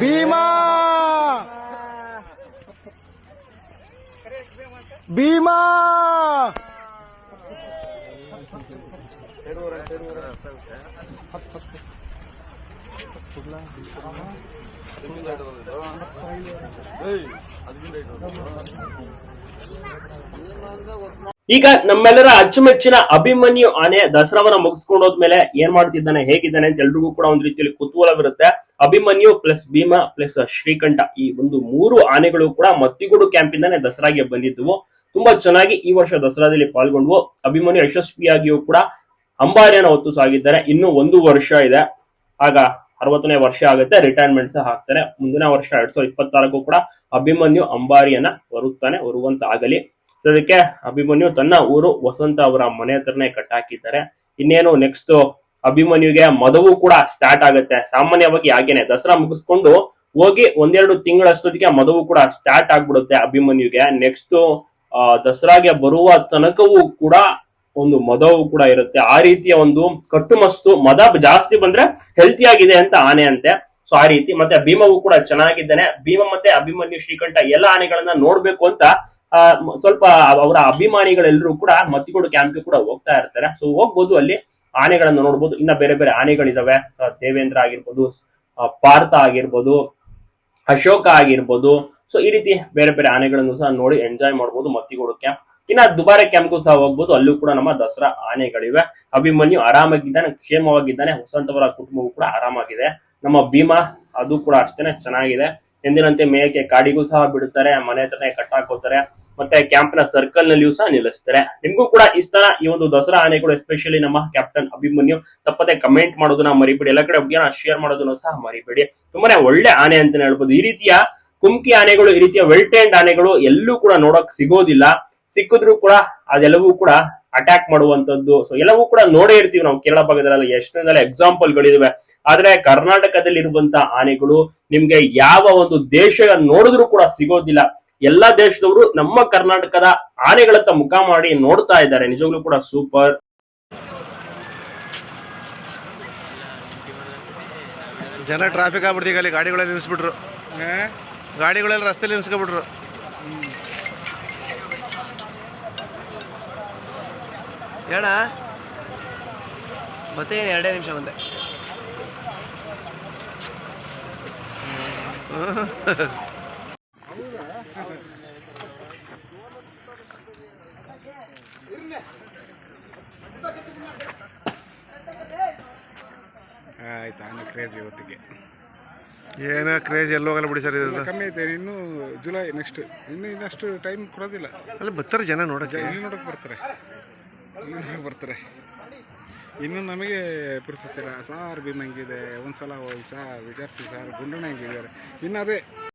ಭೀಮಾ ಭೀಮಾ ಈಗ ನಮ್ಮೆಲ್ಲರ ಅಚ್ಚುಮೆಚ್ಚಿನ ಅಭಿಮನ್ಯು ಆನೆ ದಸರಾವನ್ನ ಮುಗಿಸ್ಕೊಂಡು ಹೋದ್ಮೇಲೆ ಏನ್ ಮಾಡ್ತಿದ್ದಾನೆ, ಹೇಗಿದ್ದಾನೆ ಅಂತ ಎಲ್ರಿಗೂ ಕೂಡ ಒಂದ್ ರೀತಿಯಲ್ಲಿ ಕುತೂಹಲವಿರುತ್ತೆ. ಅಭಿಮನ್ಯು ಪ್ಲಸ್ ಭೀಮ ಪ್ಲಸ್ ಶ್ರೀಕಂಠ ಈ ಒಂದು ಮೂರು ಆನೆಗಳು ಕೂಡ ಮತ್ತಿಗೂಡು ಕ್ಯಾಂಪಿಂದಾನೆ ದಸರಾಗೆ ಬಂದಿದ್ವು. ತುಂಬಾ ಚೆನ್ನಾಗಿ ಈ ವರ್ಷ ದಸರಾದಲ್ಲಿ ಪಾಲ್ಗೊಂಡ್ವು. ಅಭಿಮನ್ಯು ಯಶಸ್ವಿಯಾಗಿಯೂ ಕೂಡ ಅಂಬಾರಿಯನ್ನ ಹೊತ್ತು ಸಾಗಿದ್ದಾರೆ. ಇನ್ನು ಒಂದು ವರ್ಷ ಇದೆ. ಆಗ ಅರವತ್ತನೇ ವರ್ಷ ಆಗುತ್ತೆ ರಿಟೈರ್ಮೆಂಟ್ ಸಹ ಹಾಕ್ತಾರೆ ಮುಂದಿನ ವರ್ಷ ಎರಡ್ ಸಾವಿರದ ಇಪ್ಪತ್ತಾರಕ್ಕೂ ಕೂಡ ಅಭಿಮನ್ಯು ಅಂಬಾರಿಯನ್ನ ಬರುತ್ತಾನೆ ಹೊರುವಂತ ಆಗಲಿ ಸದ್ಯಕ್ಕೆ ಅಭಿಮನ್ಯು ತನ್ನ ಊರು ವಸಂತ ಅವರ ಮನೆ ಹತ್ರನೇ ಕಟ್ಟಾಕಿದ್ದಾರೆ. ಇನ್ನೇನು ನೆಕ್ಸ್ಟ್ ಅಭಿಮನ್ಯುಗೆ ಮದುವು ಕೂಡ ಸ್ಟಾರ್ಟ್ ಆಗುತ್ತೆ. ಸಾಮಾನ್ಯವಾಗಿ ಹಾಗೇನೆ ದಸರಾ ಮುಗಿಸ್ಕೊಂಡು ಹೋಗಿ ಒಂದೆರಡು ತಿಂಗಳಷ್ಟೊತ್ತಿಗೆ ಮದುವು ಕೂಡ ಸ್ಟಾರ್ಟ್ ಆಗ್ಬಿಡುತ್ತೆ ಅಭಿಮನ್ಯುಗೆ. ನೆಕ್ಸ್ಟ್ ದಸರಾಗೆ ಬರುವ ತನಕವೂ ಕೂಡ ಒಂದು ಮದವು ಕೂಡ ಇರುತ್ತೆ. ಆ ರೀತಿಯ ಒಂದು ಕಟ್ಟುಮಸ್ತು ಮದ ಜಾಸ್ತಿ ಬಂದ್ರೆ ಹೆಲ್ತಿ ಆಗಿದೆ ಅಂತ ಆನೆ ಅಂತೆ. ಸೊ ಆ ರೀತಿ ಮತ್ತೆ ಭೀಮವು ಕೂಡ ಚೆನ್ನಾಗಿದ್ದಾನೆ. ಭೀಮ ಮತ್ತೆ ಅಭಿಮನ್ಯು ಶ್ರೀಕಂಠ ಎಲ್ಲ ಆನೆಗಳನ್ನ ನೋಡ್ಬೇಕು ಅಂತ ಸ್ವಲ್ಪ ಅವರ ಅಭಿಮಾನಿಗಳೆಲ್ಲರೂ ಕೂಡ ಮತ್ತಿಗೋಡು ಕ್ಯಾಂಪ್ಗೆ ಕೂಡ ಹೋಗ್ತಾ ಇರ್ತಾರೆ. ಸೊ ಹೋಗ್ಬೋದು ಅಲ್ಲಿ. ಆನೆಗಳನ್ನ ನೋಡ್ಬೋದು. ಇನ್ನ ಬೇರೆ ಬೇರೆ ಆನೆಗಳಿದಾವೆ. ದೇವೇಂದ್ರ ಆಗಿರ್ಬೋದು ಪಾರ್ಥ ಆಗಿರ್ಬೋದು, ಅಶೋಕ ಆಗಿರ್ಬೋದು. ಸೊ ಈ ರೀತಿ ಬೇರೆ ಬೇರೆ ಆನೆಗಳನ್ನು ಸಹ ನೋಡಿ ಎಂಜಾಯ್ ಮಾಡ್ಬೋದು ಮತ್ತಿಗೋಡು ಕ್ಯಾಂಪ್ ಇನ್ನ ದುಬಾರೆ ಕ್ಯಾಂಪ್ಗೂ ಸಹ ಹೋಗ್ಬೋದು. ಅಲ್ಲೂ ಕೂಡ ನಮ್ಮ ದಸರಾ ಆನೆಗಳಿವೆ. ಅಭಿಮನ್ಯು ಆರಾಮಾಗಿದ್ದಾನೆ, ಕ್ಷೇಮವಾಗಿದ್ದಾನೆ. ವಸಂತವರ ಕುಟುಂಬವು ಕೂಡ ಆರಾಮಾಗಿದೆ. ನಮ್ಮ ಭೀಮಾ, ಅದು ಕೂಡ ಅಷ್ಟೇನೆ ಚೆನ್ನಾಗಿದೆ. ಎಂದಿನಂತೆ ಮೇಯಕ್ಕೆ ಕಾಡಿಗೂ ಸಹ ಬಿಡುತ್ತಾರೆ, ಮನೆ ಹತ್ರನೇ ಕಟ್ಟಾಕೋತಾರೆ ಮತ್ತೆ ಕ್ಯಾಂಪ್ನ ಸರ್ಕಲ್ ನಲ್ಲಿಯೂ ಸಹ ನಿಲ್ಲಿಸ್ತಾರೆ. ನಿಮ್ಗೂ ಕೂಡ ಇಷ್ಟ ಈ ಒಂದು ದಸರಾ ಆನೆಗಳು ಎಸ್ಪೆಷಲಿ ನಮ್ಮ ಕ್ಯಾಪ್ಟನ್ ಅಭಿಮನ್ಯು ತಪ್ಪದೆ ಕಮೆಂಟ್ ಮಾಡೋದನ್ನ ಮರಿಬೇಡಿ, ಎಲ್ಲ ಕಡೆ ಹುಡುಗಿಯನ್ನ ಶೇರ್ ಮಾಡೋದನ್ನ ಸಹ ಮರಿಬೇಡಿ. ತುಂಬಾನೇ ಒಳ್ಳೆ ಆನೆ ಅಂತಾನೆ ಹೇಳ್ಬೋದು. ಈ ರೀತಿಯ ಕುಮ್ಕಿ ಆನೆಗಳು, ಈ ರೀತಿಯ ವೆಲ್ಟೆಂಡ್ ಆನೆಗಳು ಎಲ್ಲೂ ಕೂಡ ನೋಡಕ್ ಸಿಗೋದಿಲ್ಲ. ಸಿಕ್ಕಿದ್ರು ಕೂಡ ಅದೆಲ್ಲವೂ ಕೂಡ ಅಟ್ಯಾಕ್ ಮಾಡುವಂತದ್ದು ಸೊ ಎಲ್ಲವೂ ಕೂಡ ನೋಡೇ ಇರ್ತೀವಿ ನಾವು ಕೇರಳ ಭಾಗದಲ್ಲಿ ಎಷ್ಟೊಂದೆಲ್ಲ ಎಕ್ಸಾಂಪಲ್ ಗಳಿದಾವೆ. ಆದ್ರೆ ಕರ್ನಾಟಕದಲ್ಲಿ ಇರುವಂತ ಆನೆಗಳು ನಿಮ್ಗೆ ಯಾವ ಒಂದು ದೇಶ ನೋಡಿದ್ರು ಕೂಡ ಸಿಗೋದಿಲ್ಲ. ಎಲ್ಲಾ ದೇಶದವರು ನಮ್ಮ ಕರ್ನಾಟಕದ ಆನೆಗಳತ್ತ ಮುಖ ಮಾಡಿ ನೋಡ್ತಾ ಇದ್ದಾರೆ. ನಿಜವಾಗ್ಲೂ ಕೂಡ ಸೂಪರ್ ಜನ ಟ್ರಾಫಿಕ್ ಆಗ್ಬಿಡ್ತೀವಿ ಅಲ್ಲಿ ಗಾಡಿಗಳಲ್ಲಿ ನಿಲ್ಲಿಸ್ಬಿಟ್ರು ಗಾಡಿಗಳೆಲ್ಲ ರಸ್ತೆಯಲ್ಲಿ ನಿಲ್ಸ್ಕೊಬಿಟ್ರು. ಹೇಳ. ಮತ್ತೆ ಎರಡೇ ನಿಮಿಷ ಬಂದೆ ಆಯ್ತು ಆನೆ ಕ್ರೇಜ್ ಇವತ್ತಿಗೆ. ಏನೋ ಕ್ರೇಜ್ ಎಲ್ಲ ಹೋಗಲ್ಲ ಬಿಡಿ ಸರ್ ಇದು. ಕಮ್ಮಿ ಐತೆ ಇನ್ನು ಜುಲೈ ನೆಕ್ಸ್ಟ್ ಇನ್ನು ಇನ್ನಷ್ಟು ಟೈಮ್ ಕೊಡೋದಿಲ್ಲ. ಅಲ್ಲಿ ಬರ್ತಾರೆ ಜನ ನೋಡಕ್ಕೆ. ಇಲ್ಲಿ ನೋಡಕ್ಕೆ ಬರ್ತಾರೆ. ಬರ್ತಾರೆ. ಇನ್ನು ನಮಗೆ ಪುರುಸತ್ತಿಲ್ಲ ಸಾರ್ ಭೀಮ್ ಹೆಂಗಿದೆ? ಒಂದು ಸಲ ಹೋಗಿ ಸಾರ್, ವಿಚಾರಿಸಿ ಸಾರ್, ಗುಂಡಣ್ಣ ಹೆಂಗಿದ್ದಾರೆ? ಇನ್ನು ಅದೇ.